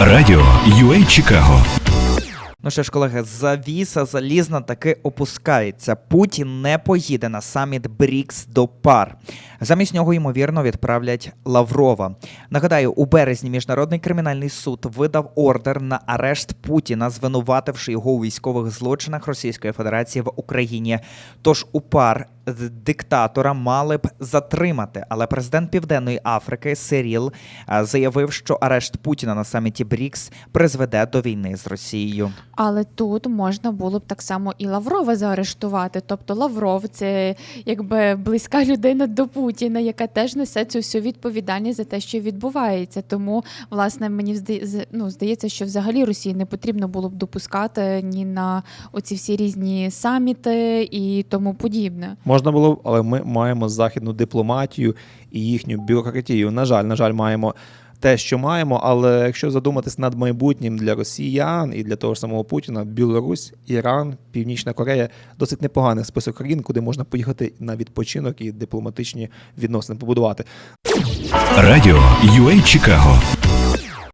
Радіо UA Чикаго Ну що ж, колеги, завіса залізна таки опускається. Путін не поїде на саміт БРІКС до пар. Замість нього, ймовірно, відправлять Лаврова. Нагадаю, у березні міжнародний кримінальний суд видав ордер на арешт Путіна, звинувативши його у військових злочинах Російської Федерації в Україні. Тож у пар диктатора мали б затримати, але президент Південної Африки Сиріл заявив, що арешт Путіна на саміті БРІКС призведе до війни з Росією. Але тут можна було б так само і Лаврова заарештувати. Тобто Лавров це якби близька людина до Путіна, яка теж несе цю всю відповідальність за те, що відбувається. Тому, власне, мені ну, здається, що взагалі Росії не потрібно було б допускати ні на оці всі різні саміти і тому подібне. Можна було, але ми маємо західну дипломатію і їхню бюрократію. На жаль, на жаль, маємо те, що маємо. Але якщо задуматись над майбутнім для росіян і для того ж самого Путіна, Білорусь, Іран, Північна Корея досить непоганий список країн, куди можна поїхати на відпочинок і дипломатичні відносини побудувати. Радіо UA Чикаго